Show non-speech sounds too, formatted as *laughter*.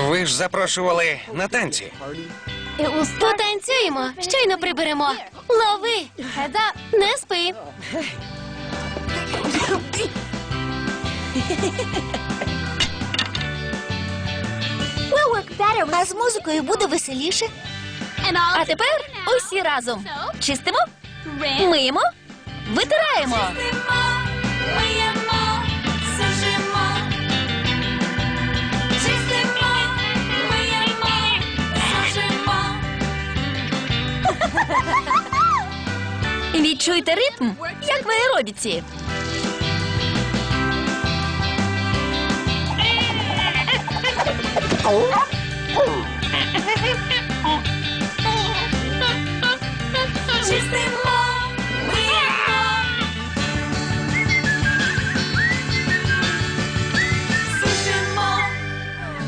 Ви ж запрошували на танці. Потанцюємо, щойно приберемо. Лови! Не спи. А з музикою буде веселіше. А тепер усі разом. Чистимо, миємо, витираємо. *laughs* Відчуйте ритм, як в аеробіці. Чистий